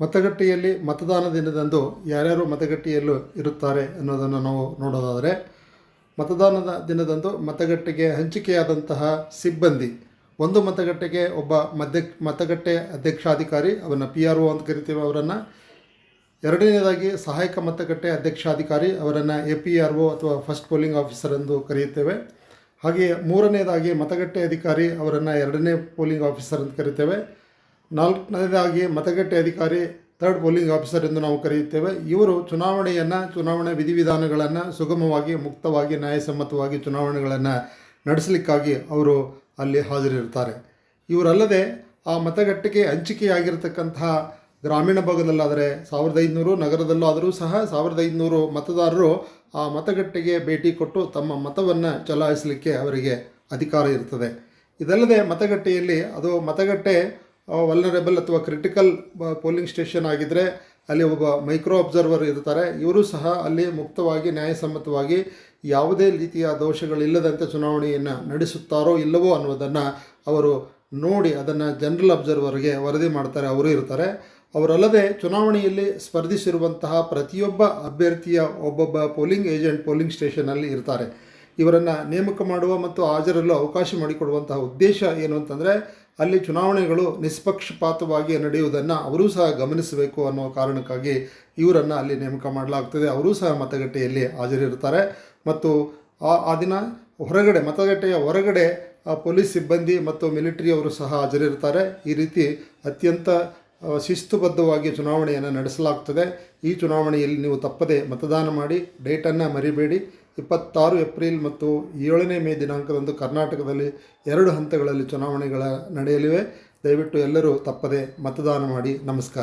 ಮತಗಟ್ಟೆಯಲ್ಲಿ ಮತದಾನ ದಿನದಂದು ಯಾರ್ಯಾರು ಮತಗಟ್ಟೆಯಲ್ಲೂ ಇರುತ್ತಾರೆ ಅನ್ನೋದನ್ನು ನಾವು ನೋಡೋದಾದರೆ, ಮತದಾನದ ದಿನದಂದು ಮತಗಟ್ಟೆಗೆ ಹಂಚಿಕೆಯಾದಂತಹ ಸಿಬ್ಬಂದಿ, ಒಂದು ಮತಗಟ್ಟೆಗೆ ಒಬ್ಬ ಮಧ್ಯ, ಮತಗಟ್ಟೆ ಅಧ್ಯಕ್ಷಾಧಿಕಾರಿ ಅವನ್ನ ಪಿ ಆರ್ ಒ ಅಂತ ಕರಿತೀವಿ ಅವರನ್ನು, ಎರಡನೇದಾಗಿ ಸಹಾಯಕ ಮತಗಟ್ಟೆ ಅಧ್ಯಕ್ಷಾಧಿಕಾರಿ, ಅವರನ್ನು ಎ ಪಿ ಆರ್ ಒ ಅಥವಾ ಫಸ್ಟ್ ಪೋಲಿಂಗ್ ಆಫೀಸರ್ ಎಂದು ಕರೆಯುತ್ತೇವೆ. ಹಾಗೆಯೇ ಮೂರನೇದಾಗಿ ಮತಗಟ್ಟೆ ಅಧಿಕಾರಿ, ಅವರನ್ನು ಎರಡನೇ ಪೋಲಿಂಗ್ ಆಫೀಸರ್ ಅಂತ ಕರಿತೇವೆ. ನಾಲ್ಕನೇದಾಗಿ ಮತಗಟ್ಟೆ ಅಧಿಕಾರಿ ಥರ್ಡ್ ಪೋಲಿಂಗ್ ಆಫೀಸರ್ ಎಂದು ನಾವು ಕರೆಯುತ್ತೇವೆ. ಇವರು ಚುನಾವಣೆಯನ್ನು, ಚುನಾವಣೆ ವಿಧಿವಿಧಾನಗಳನ್ನು ಸುಗಮವಾಗಿ, ಮುಕ್ತವಾಗಿ, ನ್ಯಾಯಸಮ್ಮತವಾಗಿ ಚುನಾವಣೆಗಳನ್ನು ನಡೆಸಲಿಕ್ಕಾಗಿ ಅವರು ಅಲ್ಲಿ ಹಾಜರಿರ್ತಾರೆ ಇವರಲ್ಲದೆ ಆ ಮತಗಟ್ಟೆಗೆ ಹಂಚಿಕೆಯಾಗಿರತಕ್ಕಂತಹ ಗ್ರಾಮೀಣ ಭಾಗದಲ್ಲಾದರೆ ಸಾವಿರದ ಐದುನೂರು ನಗರದಲ್ಲೂ ಆದರೂ ಸಹ ಸಾವಿರದ ಐದುನೂರು ಮತದಾರರು ಆ ಮತಗಟ್ಟೆಗೆ ಭೇಟಿ ಕೊಟ್ಟು ತಮ್ಮ ಮತವನ್ನು ಚಲಾಯಿಸಲಿಕ್ಕೆ ಅವರಿಗೆ ಅಧಿಕಾರ ಇರ್ತದೆ ಇದಲ್ಲದೆ ಮತಗಟ್ಟೆಯಲ್ಲಿ ಅದು ಮತಗಟ್ಟೆ ವಲ್ನರೇಬಲ್ ಅಥವಾ ಕ್ರಿಟಿಕಲ್ ಪೋಲಿಂಗ್ ಸ್ಟೇಷನ್ ಆಗಿದ್ದರೆ ಅಲ್ಲಿ ಒಬ್ಬ ಮೈಕ್ರೋ ಅಬ್ಸರ್ವರ್ ಇರ್ತಾರೆ. ಇವರು ಸಹ ಅಲ್ಲಿ ಮುಕ್ತವಾಗಿ, ನ್ಯಾಯಸಮ್ಮತವಾಗಿ ಯಾವುದೇ ರೀತಿಯ ದೋಷಗಳಿಲ್ಲದಂತೆ ಚುನಾವಣೆಯನ್ನು ನಡೆಸುತ್ತಾರೋ ಇಲ್ಲವೋ ಅನ್ನೋದನ್ನು ಅವರು ನೋಡಿ ಅದನ್ನು ಜನರಲ್ ಅಬ್ಸರ್ವರ್ಗೆ ವರದಿ ಮಾಡ್ತಾರೆ. ಅವರು ಇರ್ತಾರೆ. ಅವರಲ್ಲದೆ ಚುನಾವಣೆಯಲ್ಲಿ ಸ್ಪರ್ಧಿಸಿರುವಂತಹ ಪ್ರತಿಯೊಬ್ಬ ಅಭ್ಯರ್ಥಿಯ ಒಬ್ಬೊಬ್ಬ ಪೋಲಿಂಗ್ ಏಜೆಂಟ್ ಪೋಲಿಂಗ್ ಸ್ಟೇಷನಲ್ಲಿ ಇರ್ತಾರೆ. ಇವರನ್ನು ನೇಮಕ ಮಾಡುವ ಮತ್ತು ಹಾಜರಲು ಅವಕಾಶ ಮಾಡಿಕೊಡುವಂತಹ ಉದ್ದೇಶ ಏನು ಅಂತಂದರೆ ಅಲ್ಲಿ ಚುನಾವಣೆಗಳು ನಿಷ್ಪಕ್ಷಪಾತವಾಗಿ ನಡೆಯುವುದನ್ನು ಅವರೂ ಸಹ ಗಮನಿಸಬೇಕು ಅನ್ನೋ ಕಾರಣಕ್ಕಾಗಿ ಇವರನ್ನು ಅಲ್ಲಿ ನೇಮಕ ಮಾಡಲಾಗ್ತದೆ. ಅವರೂ ಸಹ ಮತಗಟ್ಟೆಯಲ್ಲಿ ಹಾಜರಿರ್ತಾರೆ ಮತ್ತು ಆ ದಿನ ಹೊರಗಡೆ, ಮತಗಟ್ಟೆಯ ಹೊರಗಡೆ ಪೊಲೀಸ್ ಸಿಬ್ಬಂದಿ ಮತ್ತು ಮಿಲಿಟರಿಯವರು ಸಹ ಹಾಜರಿರ್ತಾರೆ ಈ ರೀತಿ ಅತ್ಯಂತ ಶಿಸ್ತುಬದ್ಧವಾಗಿ ಚುನಾವಣೆಯನ್ನು ನಡೆಸಲಾಗ್ತದೆ. ಈ ಚುನಾವಣೆಯಲ್ಲಿ ನೀವು ತಪ್ಪದೆ ಮತದಾನ ಮಾಡಿ, ಡೇಟನ್ನು ಮರಿಬೇಡಿ. ಇಪ್ಪತ್ತಾರು ಏಪ್ರಿಲ್ ಮತ್ತು ಏಳನೇ ಮೇ ದಿನಾಂಕದಂದು ಕರ್ನಾಟಕದಲ್ಲಿ ಎರಡು ಹಂತಗಳಲ್ಲಿ ಚುನಾವಣೆಗಳ ನಡೆಯಲಿವೆ. ದಯವಿಟ್ಟು ಎಲ್ಲರೂ ತಪ್ಪದೆ ಮತದಾನ ಮಾಡಿ. ನಮಸ್ಕಾರ.